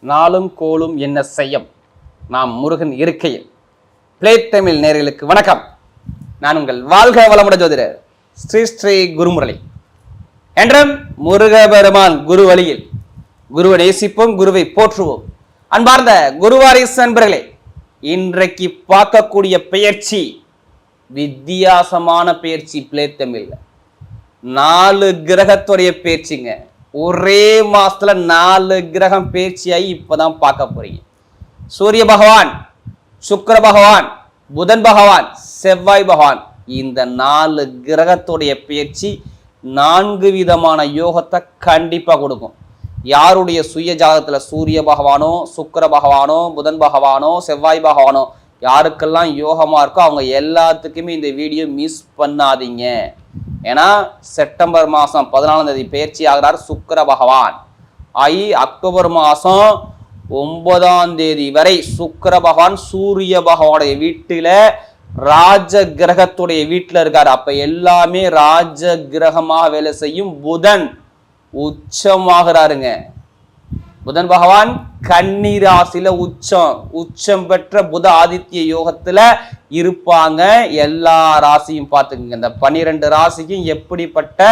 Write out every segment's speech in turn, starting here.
நாளும் கோலும் என்ன செய்யும்? நாம் முருகன் இருக்கையில். பிளே தமிழ் நேர்களுக்கு வணக்கம். நான் உங்கள் வாழ்க வளமுட ஜோதிடர் ஸ்ரீ ஸ்ரீ குருமுரளி. என்றும் முருகபெருமான் குரு வழியில் குருவை நேசிப்போம் குருவை போற்றுவோம். அன்பார்ந்த குருவாரிஸ் நண்பர்களே இன்றைக்கு பார்க்கக்கூடிய பெயர்ச்சி வித்தியாசமான பெயர்ச்சி பிளே தமிழ்ல நாலு கிரகத்துடைய பேச்சுங்க ஒரே மாசத்துல நாலு கிரகம் பேச்சியாகி இப்பதான் பார்க்க போறீங்க. சூரிய பகவான் சுக்கர பகவான் புதன் பகவான் செவ்வாய் பகவான் இந்த நாலு கிரகத்துடைய பேச்சு நான்கு விதமான யோகத்தை கண்டிப்பா கொடுக்கும். யாருடைய சுய ஜாதகத்துல சூரிய பகவானோ சுக்கர பகவானோ புதன் பகவானோ செவ்வாய் பகவானோ யாருக்கெல்லாம் யோகமாக இருக்கோ அவங்க எல்லாத்துக்குமே இந்த வீடியோ மிஸ் பண்ணாதீங்க. ஏன்னா செப்டம்பர் மாதம் பதினாலாம் தேதி பயிற்சி ஆகிறார் சுக்கர பகவான். ஆகி அக்டோபர் மாதம் ஒன்பதாம் தேதி வரை சுக்கர பகவான் சூரிய பகவானுடைய வீட்டில் ராஜ கிரகத்துடைய வீட்டில் இருக்கார். அப்போ எல்லாமே ராஜ கிரகமாக வேலை செய்யும் புதன் உச்சமாகிறாருங்க. புதன் பகவான் கன்னி உச்சம் உச்சம் பெற்ற புத ஆதித்ய யோகத்துல இருப்பாங்க. எல்லா ராசியும் பார்த்துக்குங்க. இந்த பன்னிரெண்டு ராசிக்கும் எப்படிப்பட்ட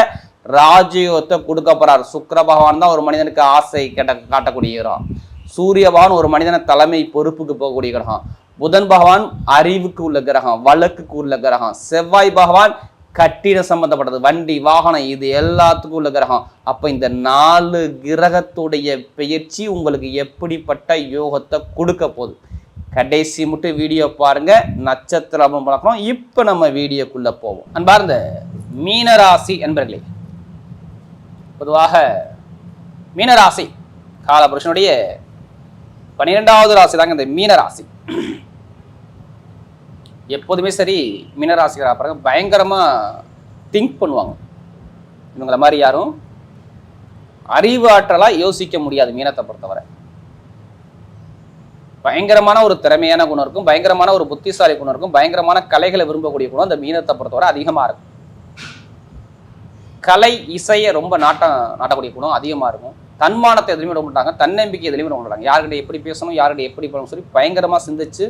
ராஜயோகத்தை கொடுக்க போறார்? சுக்கர பகவான் தான் ஒரு மனிதனுக்கு ஆசை கேட்ட காட்டக்கூடிய கிரகம் சூரிய பகவான் ஒரு மனிதனை தலைமை பொறுப்புக்கு போகக்கூடிய கிரகம். புதன் பகவான் அறிவுக்கு உள்ள கிரகம் வழக்குக்கு உள்ள கிரகம். செவ்வாய் பகவான் கட்டிடம் சம்பந்தப்பட்டது வண்டி வாகனம் இது எல்லாத்துக்கும் உள்ள கிரகம். அப்போ இந்த நாலு கிரகத்துடைய பெயர்ச்சி உங்களுக்கு எப்படிப்பட்ட யோகத்தை கொடுக்க போகுது? கடைசி மட்டும் வீடியோ பாருங்க நட்சத்திரம் பார்க்கணும் இப்போ நம்ம வீடியோக்குள்ளே போவோம். அன்பார்ந்த மீனராசி என்பர்களே பொதுவாக மீனராசி காலபுருஷனுடைய பன்னிரெண்டாவது ராசி தாங்க இந்த மீனராசி. எப்போதுமே சரி மீனராசிகராக பாருங்க பயங்கரமாக திங்க் பண்ணுவாங்க. இவங்கள மாதிரி யாரும் அறிவாற்றலாக யோசிக்க முடியாது மீனத்தை பொறுத்தவரை. பயங்கரமான ஒரு திறமையான குணம் இருக்கும் பயங்கரமான ஒரு புத்திசாலி குணம் இருக்கும் பயங்கரமான கலைகளை விரும்பக்கூடிய குணம் அந்த மீனத்தை பொறுத்தவரை அதிகமாக இருக்கும். கலை இசையை ரொம்ப நாட்டம் நாட்டக்கூடிய குணம் அதிகமாக இருக்கும். தன்மானத்தை எதுலையுமே விட மாட்டாங்க தன்னம்பிக்கை எதுலையுமே விட மாட்டாங்க. யார்கிட்ட எப்படி பேசணும் யார்கிட்ட எப்படி பண்ணணும் சொல்லி பயங்கரமாக சிந்திச்சு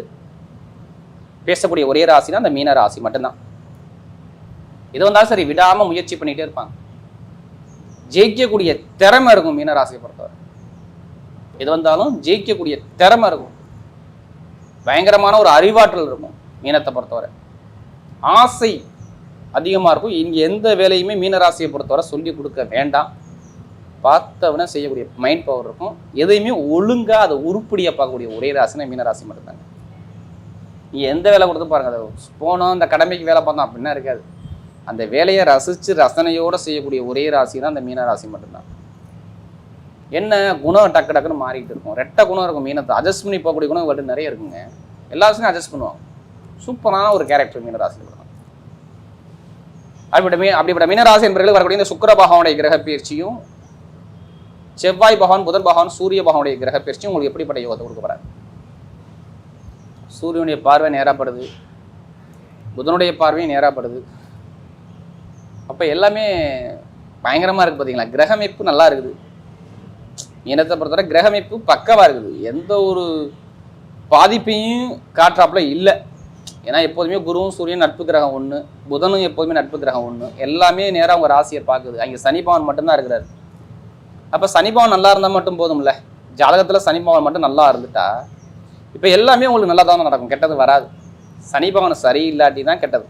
பேசக்கூடிய ஒரே ராசினா அந்த மீன ராசி மட்டும்தான். எது வந்தாலும் சரி விடாம முயற்சி பண்ணிட்டே இருப்பாங்க. ஜெயிக்கக்கூடிய திறமை இருக்கும் மீன ராசியை பொறுத்தவரை. எது வந்தாலும் ஜெயிக்கக்கூடிய திறமை இருக்கும். பயங்கரமான ஒரு அறிவாற்றல் இருக்கும் மீனத்தை பொறுத்தவரை. ஆசை அதிகமாக இருக்கும். இங்கே எந்த வேலையுமே மீனராசியை பொறுத்தவரை சொல்லி கொடுக்க வேண்டாம். பார்த்தவன செய்யக்கூடிய மைண்ட் பவர் இருக்கும். எதையுமே ஒழுங்காக அதை உருப்படியாக பார்க்கக்கூடிய ஒரே ராசினா மீனராசி மட்டும்தாங்க. நீ எந்த வேலை கொடுத்து பாருங்கள் அதை போனோம் அந்த கடமைக்கு வேலை பார்த்தோம் அப்படின்னா இருக்காது. அந்த வேலையை ரசித்து ரசனையோடு செய்யக்கூடிய ஒரே ராசி தான் அந்த மீன ராசி மட்டும்தான். என்ன குணம் டக்கு டக்குன்னு மாறிக்கிட்டு இருக்கும். ரெட்டை குணம் இருக்கும் மீனத்தை. அட்ஜஸ்ட் பண்ணி போகக்கூடிய குணம் இவர்கிட்ட நிறைய இருக்குங்க. எல்லா ராசியும் அட்ஜஸ்ட் பண்ணுவாங்க. சூப்பரான ஒரு கேரக்டர் மீன ராசி அப்படிப்பட்ட மீ அப்படிப்பட்ட மீனராசி என்பவர்கள் வரக்கூடிய இந்த சுக்கர பகவானுடைய கிரக பயிற்சியும் செவ்வாய் பகவான் புதன் பகவான் சூரிய பகவானுடைய கிரக பயிற்சியும் உங்களுக்கு எப்படிப்பட்ட யோகத்தை கொடுக்க போறாரு? சூரியனுடைய பார்வை நேராப்படுது. புதனுடைய பார்வையும் நேராப்படுது. அப்போ எல்லாமே பயங்கரமாக இருக்குது பார்த்தீங்களா கிரகமைப்பு நல்லா இருக்குது. இனத்தை பொறுத்தவரை கிரகமைப்பு பக்கவாக இருக்குது. எந்த ஒரு பாதிப்பையும் காற்றாப்புல இல்லை. ஏன்னா எப்போதுமே குருவும் சூரியன் நட்பு கிரகம் ஒன்று புதனும் எப்போதுமே நட்பு கிரகம் ஒன்று எல்லாமே நேராக உங்கள் ராசியை பார்க்குது. அங்கே சனிபவன் மட்டும்தான் இருக்கிறாரு. அப்போ சனிபவன் நல்லா இருந்தால் மட்டும் போதும்ல? ஜாதகத்தில் சனிபவன் மட்டும் நல்லா இருந்துட்டா இப்போ எல்லாமே உங்களுக்கு நல்லா தான் நடக்கும். கெட்டது வராது. சனி பகவான் சரியில்லாட்டி தான் கெட்டது.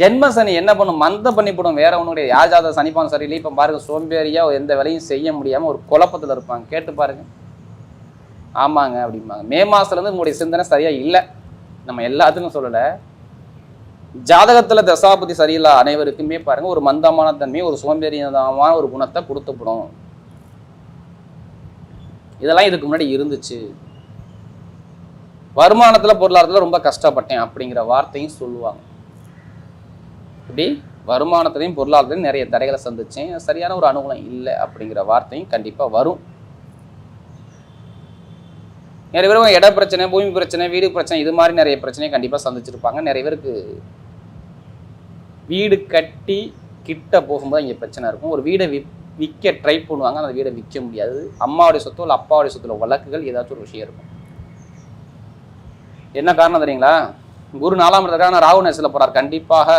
ஜென்ம சனி என்ன பண்ணும்? மந்தம் பண்ணி போடும். வேற ஒன்றும் கிடையாது. யார் ஜாதக சனி பகவான் சரியில்லை? இப்போ பாருங்க சோம்பேறியாக எந்த வேலையும் செய்ய முடியாமல் ஒரு குழப்பத்தில் இருப்பாங்க. கேட்டு பாருங்க. ஆமாங்க அப்படிம்பாங்க. மே மாசத்துலேருந்து உங்களுடைய சிந்தனை சரியாக இல்லை. நம்ம எல்லாத்துக்கும் சொல்லலை. ஜாதகத்தில் தசாபதி சரியில்லை அனைவருக்குமே பாருங்க ஒரு மந்தமான தன்மை ஒரு சோம்பேறியமான ஒரு குணத்தை கொடுத்துப்படும் இதெல்லாம் இதுக்கு முன்னாடி இருந்துச்சு. வருமானத்தில் பொருளாதாரத்தில் ரொம்ப கஷ்டப்பட்டேன் அப்படிங்கிற வார்த்தையும் சொல்லுவாங்க. இப்படி வருமானத்திலையும் பொருளாதாரத்தையும் நிறைய தடைகளை சந்தித்தேன் சரியான ஒரு அனுகூலம் இல்லை அப்படிங்கிற வார்த்தையும் கண்டிப்பாக வரும். நிறைய பேரும் இட பிரச்சனை பூமி பிரச்சனை வீடு பிரச்சனை இது மாதிரி நிறைய பிரச்சனையை கண்டிப்பாக சந்திச்சிருப்பாங்க. நிறைய பேருக்கு வீடு கட்டி கிட்ட போகும்போது இங்கே பிரச்சனை இருக்கும். ஒரு வீடை விற்று விற்க ட்ரை பண்ணுவாங்க. அந்த வீடை விற்க முடியாது. அம்மாவுடைய சொத்தோ இல்லை அப்பாவுடைய சொத்துல வழக்குகள் ஏதாச்சும் ஒரு விஷயம் இருக்கும். என்ன காரணம் தெரியுங்களா? குரு நாலாம் இடத்துக்கான ராகு நேசில் போகிறார் கண்டிப்பாக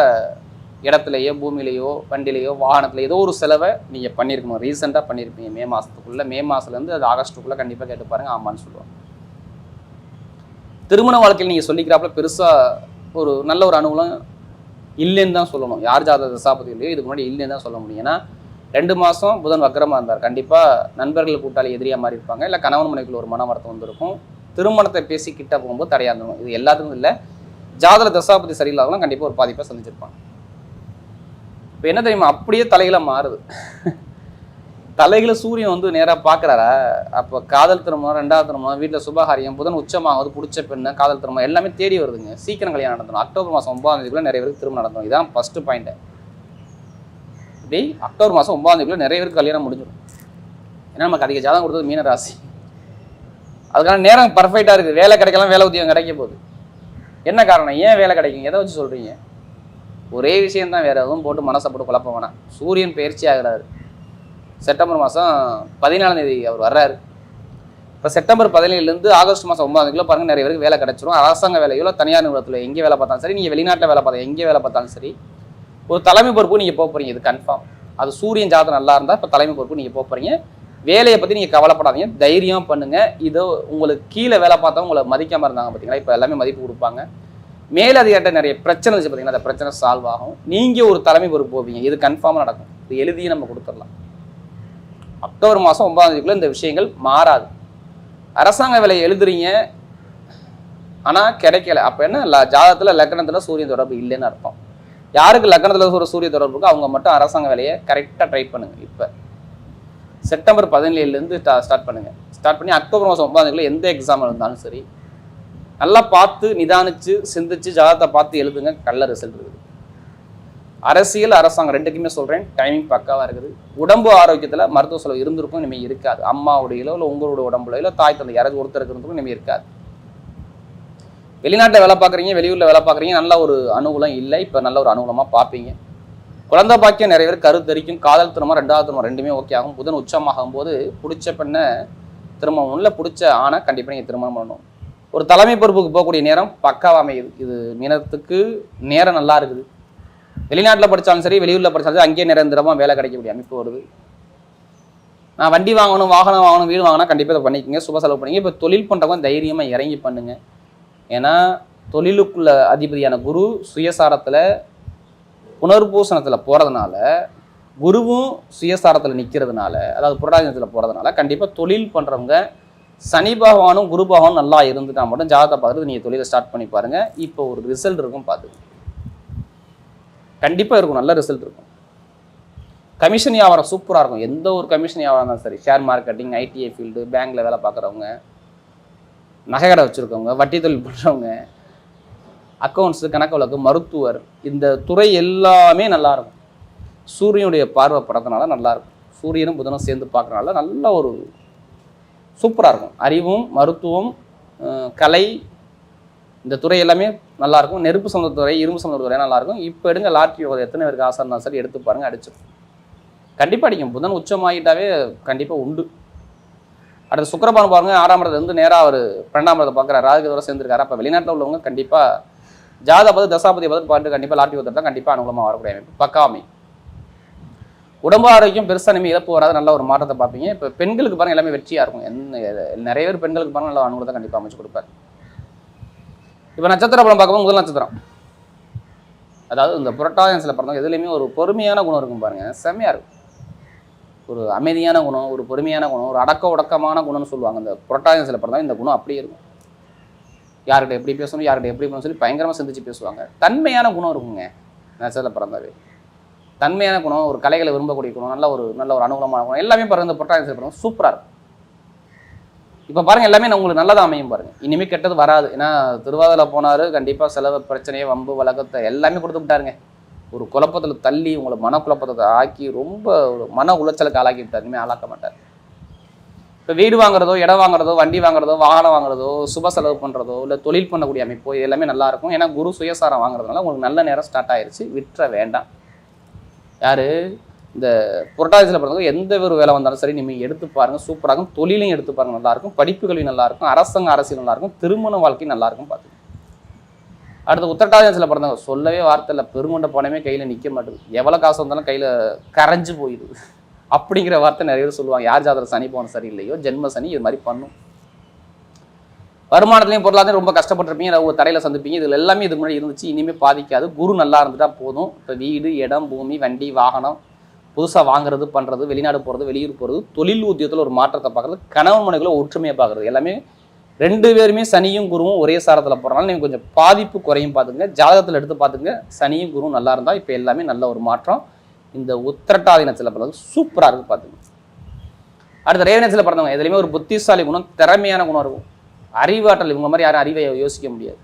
இடத்துலையோ பூமியிலையோ வண்டிலேயோ வாகனத்துல ஏதோ ஒரு செலவை நீங்கள் பண்ணியிருக்கணும் ரீசெண்டாக பண்ணியிருப்பீங்க மே மாதத்துக்குள்ளே மே மாதத்துலேருந்து அது ஆகஸ்ட்டுக்குள்ளே கண்டிப்பாக கேட்டு பாருங்க. ஆமான்னு சொல்லுவாங்க. திருமண வாழ்க்கையில் நீங்கள் சொல்லிக்கிறாப்புல பெருசாக ஒரு நல்ல ஒரு அனுகூலம் இல்லைன்னு தான் சொல்லணும். யார் ஜாத தசாபதி இல்லையோ இதுக்கு முன்னாடி இல்லைன்னு தான் சொல்ல முடியும். ஏன்னா ரெண்டு மாதம் புதன் வக்கரமாக இருந்தார். கண்டிப்பாக நண்பர்கள் கூட்டாளி எதிரியாக மாறி இருப்பாங்க இல்லை கணவன் மனைக்குள்ள ஒரு மன வருத்தம் வந்திருக்கும். திருமணத்தை பேசி கிட்ட போகும்போது தடையாக இருந்தோம் இது எல்லாத்துக்கும் இல்லை. ஜாதக தசாபதி சரியில்லாதவங்களும் கண்டிப்பாக ஒரு பாதிப்பாக சந்திச்சிருப்பாங்க. இப்போ என்ன தெரியுமா? அப்படியே தலையில மாறுது. தலைகளை சூரியன் வந்து நேராக பார்க்குறாரா அப்போ காதல் திருமணம் ரெண்டாவது திருமணம் வீட்டில் சுபகாரியம் புதன் உச்சமாகுது பிடிச்ச பெண்ணு காதல் திருமணம் எல்லாமே தேடி வருதுங்க. சீக்கிரம் கல்யாணம் நடந்தணும் அக்டோபர் மாதம் ஒன்பதாம் தேதிக்குள்ள நிறைய பேருக்கு திருமணம் நடந்தோம் இதான் ஃபஸ்ட்டு பாயிண்ட்டு இப்படி அக்டோபர் மாதம் ஒன்பதாம் தேதிக்குள்ள நிறைய பேருக்கு கல்யாணம் முடிஞ்சிடும். ஏன்னா நமக்கு அதிக ஜாதகம் கொடுத்தது மீன ராசி அதுக்கான நேரம் பர்ஃபெக்டாக இருக்குது. வேலை கிடைக்கலாம் வேலை உத்தியோகம் கிடைக்க போகுது. என்ன காரணம்? ஏன் வேலை கிடைக்கும்? எதை வச்சு சொல்கிறீங்க ஒரே விஷயந்தான் வேறு எதுவும் போட்டு மனசை போட்டு குழப்ப வேணாம். சூரியன் பயிற்சி ஆகிறாரு. செப்டம்பர் மாதம் பதினாலாம் தேதி அவர் வர்றாரு. இப்போ செப்டம்பர் பதினேழுலேருந்து ஆகஸ்ட் மாதம் ஒன்பதாம் கிலோ பாருங்க நிறைய பேருக்கு வேலை கிடச்சிரும். அரசாங்க வேலையிலோ தனியார் நிறுவனத்தில் எங்கே வேலை பார்த்தாலும் சரி நீங்கள் வெளிநாட்டில் வேலை பார்த்தா எங்கே வேலை பார்த்தாலும் சரி ஒரு தலைமை பொறுப்பு நீங்கள் போக போகிறீங்க இது கன்ஃபார்ம் அது சூரியன் ஜாதகம் நல்லா இருந்தால் இப்போ தலைமை பொறுப்பு நீங்கள் போக போகிறீங்க வேலையை பற்றி நீங்கள் கவலைப்படாதீங்க. தைரியம் பண்ணுங்கள் இதோ உங்களுக்கு கீழே வேலை பார்த்தா உங்களை மதிக்காமல் இருந்தாங்க பார்த்தீங்களா இப்போ எல்லாமே மதிப்பு கொடுப்பாங்க. மேலதிகாரிட்ட நிறைய பிரச்சனை இருந்துச்சு பார்த்தீங்கன்னா அந்த பிரச்சனை சால்வ் ஆகும். நீங்கள் ஒரு தலைமை பொறுப்பு போவீங்க இது கன்ஃபார்மாக நடக்கும். இது எழுதியும் நம்ம கொடுத்துடலாம். அக்டோபர் மாதம் ஒன்பதாம் தேதிக்குள்ள இந்த விஷயங்கள் மாறாது. அரசாங்க வேலையை எழுதுறீங்க. ஆனால் கிடைக்கல. அப்போ என்ன? ஜாதகத்தில் லக்னத்தில் சூரிய தொடர்பு இல்லைன்னு அர்த்தம். யாருக்கு லக்னத்தில் ஒரு சூரிய தொடர்பு இருக்கோ அவங்க மட்டும் அரசாங்க வேலையை கரெக்டாக ட்ரை பண்ணுங்க. இப்போ செப்டம்பர் பதினேழுலேருந்து ஸ்டார்ட் பண்ணுங்கள் ஸ்டார்ட் பண்ணி அக்டோபர் மாதம் ஒன்பதாம் எந்த எக்ஸாம் இருந்தாலும் சரி நல்லா பார்த்து நிதானித்து சிந்திச்சு ஜாதகத்தை பார்த்து எழுதுங்க நல்ல ரிசல்ட் இருக்குது. அரசியல் அரசாங்கம் ரெண்டுக்குமே சொல்கிறேன் டைமிங் பக்காவாக இருக்குது. உடம்பு ஆரோக்கியத்தில் மருத்துவ செலவு இருந்திருக்கும் இனிமேல் இருக்காது. அம்மாவுடையிலோ இல்லை உங்களோட உடம்புல இல்லை தாய் தந்தை யாராவது ஒருத்தர் இருந்திருக்கும் இனிமேல் இருக்காது. வெளிநாட்டில் வேலை பார்க்குறீங்க வெளியூரில் வேலை பார்க்குறீங்க நல்ல ஒரு அனுகூலம் இல்லை. இப்போ நல்ல ஒரு அனுகூலமாக பார்ப்பீங்க. குழந்தை பாக்கியம் நிறைய பேர் கருத்தரிக்கும் காதல் திருமணம் ரெண்டாவது திருமணம் ரெண்டுமே ஓகே ஆகும். புதன் உச்சமாகும் போது பிடிச்ச பெண்ணை திருமணம் இல்லை பிடிச்ச ஆணை கண்டிப்பாக நீங்கள் திருமணம் பண்ணணும். ஒரு தலைமை பொறுப்புக்கு போகக்கூடிய நேரம் பக்காவாக அமையுது. இது மீனத்துக்கு நேரம் நல்லா இருக்குது. வெளிநாட்டில் படித்தாலும் சரி வெளியூரில் படித்தாலும் சரி அங்கேயே நிரந்தரமாக வேலை கிடைக்கக்கூடிய அமைப்பு வருது. நான் வண்டி வாங்கணும் வாகனம் வாங்கணும் வீடு வாங்கினா கண்டிப்பாக இதை பண்ணிக்கோங்க. சுப செலவு பண்ணிங்க இப்போ தொழில் பண்ணுறவங்க தைரியமாக இறங்கி பண்ணுங்கள் ஏன்னா தொழிலுக்குள்ள அதிபதியான குரு சுயசாரத்தில் புனர்பூசணத்தில் போகிறதுனால குருவும் சுயசாரத்தில் நிற்கிறதுனால அதாவது புரடாஜனத்தில் போகிறதுனால கண்டிப்பாக தொழில் பண்ணுறவங்க சனி பகவானும் குரு பகவானும் நல்லா இருந்துட்டா மட்டும் ஜாதகத்தை பார்த்துட்டு நீங்கள் தொழிலை ஸ்டார்ட் பண்ணி பாருங்கள் இப்போ ஒரு ரிசல்ட் இருக்கும் பார்த்துங்க கண்டிப்பாக இருக்கும் நல்ல ரிசல்ட் இருக்கும். கமிஷன் வியாபாரம் சூப்பராக இருக்கும். எந்த ஒரு கமிஷன் வியாபாரம் இருந்தாலும் சரி ஷேர் மார்க்கெட்டிங் ஐடிஐ ஃபீல்டு பேங்க்கில் வேலை பார்க்குறவங்க நகை கடை வச்சுருக்கவங்க வட்டி தொழில் பண்ணுறவங்க அக்கௌண்ட்ஸு கணக்கு வழக்கு மருத்துவர் இந்த துறை எல்லாமே நல்லாயிருக்கும். சூரியனுடைய பார்வை படத்தினால நல்லாயிருக்கும். சூரியனும் புதனும் சேர்ந்து பார்க்குறனால நல்ல ஒரு சூப்பராக இருக்கும். அறிவும் மருத்துவம் கலை இந்த துறை எல்லாமே நல்லாயிருக்கும். நெருப்பு சம்மந்த துறை இரும்பு சம்மந்த துறை இப்போ எடுங்க லாட்ரி யோகம் எத்தனை பேருக்கு ஆசை இருந்தாலும் சரி எடுத்து பாருங்கள் அடிச்சிடும் கண்டிப்பாக அடிக்கும். புதன் உச்சமாகிட்டாவே கண்டிப்பாக உண்டு. அடுத்து சுக்கரபானம் பாருங்க ஆறாம் இடத்துல இருந்து நேராக அவர் பன்னெண்டாம் இடத்தை பார்க்குறாரு. ராகுதோட சேர்ந்துருக்காரு. அப்போ வெளிநாட்டில் உள்ளவங்க கண்டிப்பாக ஜாதா தசாபதி பதன் பாண்டு கண்டிப்பாக லாட்டி ஒருத்தர் தான் கண்டிப்பாக அனுகூலமாக வரக்கூடிய அமைப்பு. பக்காமை. உடம்பு ஆரோக்கியம் பெருசாக இனிமேல் இழப்பு வராது நல்ல ஒரு மாற்றத்தை பார்ப்பீங்க. இப்போ பெண்களுக்கு பாருங்க எல்லாமே வெற்றியாக இருக்கும். என்ன நிறைய பேர் பெண்களுக்கு பாருங்க நல்ல அனுகூலத்தை கண்டிப்பாக அமைச்சு கொடுப்பார். இப்போ நட்சத்திர பலம் பார்க்கும்போது முதல் நட்சத்திரம். அதாவது இந்த புரட்டாயன்ஸில் பிறந்தவங்க எதுலேயுமே ஒரு பொறுமையான குணம் இருக்கும் பாருங்க. செம்மையாக இருக்கும். ஒரு அமைதியான குணம் ஒரு பொறுமையான குணம் ஒரு அடக்க உடக்கமான குணம்னு சொல்லுவாங்க. இந்த புரட்டாயன்ஸில் பிறந்தவங்க இந்த குணம் அப்படியே இருக்கும். யார்கிட்ட எப்படி பேசணும் யார்கிட்ட எப்படி பண்ணணும் சொல்லி பயங்கரமாக சிந்திச்சு பேசுவாங்க. தன்மையான குணம் இருக்குங்க. நேச்சரில் பிறந்தாவே. தன்மையான குணம் ஒரு கலைகளை விரும்பக்கூடிய குணம் நல்ல ஒரு நல்ல ஒரு அனுகூலமான குணம் எல்லாமே பிறந்த பொட்டாசியம் புரட்டாயன்ஸில் சூப்பராக இருக்கும். இப்போ பாருங்க எல்லாமே நான் உங்களுக்கு நல்லதா அமையும் பாருங்க. இனிமே கெட்டது வராது. ஏன்னா திருவாதிரை போனாரு கண்டிப்பா செலவு பிரச்சனையை வம்பு வழக்கத்தை எல்லாமே கொடுத்து விட்டாருங்க. ஒரு குழப்பத்துல தள்ளி உங்களை மன குழப்பத்தை ஆக்கி ரொம்ப ஒரு மன உளைச்சலுக்கு ஆளாக்கி விட்டார். இனிமேல் ஆளாக்க மாட்டார். இப்போ வீடு வாங்குறதோ இடம் வாங்குறதோ வண்டி வாங்குறதோ வாகனம் வாங்குறதோ சுப செலவு பண்ணுறதோ இல்லை தொழில் பண்ணக்கூடிய அமைப்போ இது எல்லாமே நல்லாயிருக்கும் ஏன்னா குரு சுயசாரம் வாங்குறதுனால உங்களுக்கு நல்ல நேரம் ஸ்டார்ட் ஆயிடுச்சு விட்டுற வேண்டாம். யார்? இந்த புரட்டாசியில் பிறந்தவங்க எந்த ஒரு வேலை வந்தாலும் சரி நீங்கள் எடுத்து பாருங்கள் சூப்பராக இருக்கும். தொழிலையும் எடுத்து பாருங்கள் நல்லாயிருக்கும் படிப்பு கல்வி நல்லாயிருக்கும் அரசாங்க அரசியல் நல்லாயிருக்கும் திருமண வாழ்க்கை நல்லா இருக்கும் பார்த்துங்க அடுத்து உத்தரட்டாதியில் பிறந்தவங்க சொல்லவே வார்த்தை இல்லை. பெருங்கொண்ட பணமே கையில் நிற்க மாட்டேது எவ்வளோ காசு வந்தாலும் கையில் கரைஞ்சு போயிடுது. அப்படிங்கிற வார்த்தை நிறைய பேர் சொல்லுவாங்க. யார் ஜாதகம் சனி போன சரியில்லையோ ஜென்ம சனி இது மாதிரி பண்ணும். வருமானத்துலையும் பொருளாதாரம் ரொம்ப கஷ்டப்பட்டிருப்பீங்க. உங்கள் தடையில் சந்திப்பீங்க. இதில் எல்லாமே இது முன்னாடி இருந்துச்சு. இனிமேல் பாதிக்காது. குரு நல்லா இருந்துட்டா போதும். இப்போ வீடு இடம் பூமி வண்டி வாகனம் புதுசாக வாங்குறது பண்ணுறது வெளிநாடு போகிறது வெளியூர் போகிறது தொழில் உத்தியத்தில் ஒரு மாற்றத்தை பார்க்குறது கணவன் மனைவிகளை ஒற்றுமையாக பார்க்குறது. எல்லாமே ரெண்டு பேருமே சனியும் குருவும் ஒரே சாரத்தில் போகிறனால நீங்கள் கொஞ்சம் பாதிப்பு குறையும் பார்த்துங்க ஜாதகத்தில் எடுத்து பார்த்துங்க சனியும் குருவும் நல்லா இருந்தால் இப்போ எல்லாமே நல்ல ஒரு மாற்றம். இந்த உத்திரட்டாதி நட்சத்திர பிறகு சூப்பராக இருக்குது பார்த்துக்கோங்க அடுத்த ரேவனத்தில் பிறந்தவங்க எதுலையுமே ஒரு புத்திசாலி குணம் திறமையான குணம் இருக்கும். அறிவாற்றல் இவங்க மாதிரி யாரும் அறிவை யோசிக்க முடியாது.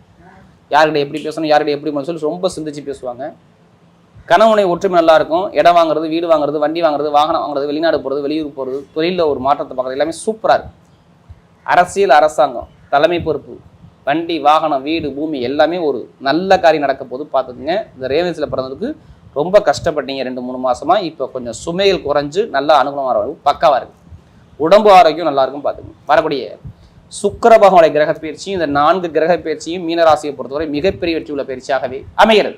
யார்கிட்ட எப்படி பேசணும் யார்கிட்ட எப்படி சொல்லி ரொம்ப சிந்திச்சு பேசுவாங்க. கணவனை ஒற்றுமை நல்லா இருக்கும். இடம் வாங்குறது வீடு வாங்குறது வண்டி வாங்குறது வாகனம் வாங்குறது வெளிநாடு போகிறது வெளியூர் போகிறது தொழிலில் ஒரு மாற்றத்தை பார்க்குறது எல்லாமே சூப்பராக இருக்கும் அரசியல் அரசாங்கம் தலைமை பொறுப்பு வண்டி வாகனம் வீடு பூமி எல்லாமே ஒரு நல்ல காரியம் நடக்க போது பார்த்துக்குங்க. இந்த ரேவன்ஸில் பிறந்ததுக்கு ரொம்ப கஷ்டப்பட்டீங்க ரெண்டு மூணு மாசமா இப்போ கொஞ்சம் சுமைகள் குறைஞ்சு நல்லா அனுகூலமாக இருக்கும் பக்காவாக இருக்கு. உடம்பு ஆரோக்கியம் நல்லா இருக்கும் பார்த்துங்க வரக்கூடிய சுக்கிர பகவானுடைய கிரக பயிற்சியும் இந்த நான்கு கிரக பயிற்சியும் மீனராசியை பொறுத்தவரை மிகப்பெரிய வெற்றி உள்ள பயிற்சியாகவே அமைகிறது.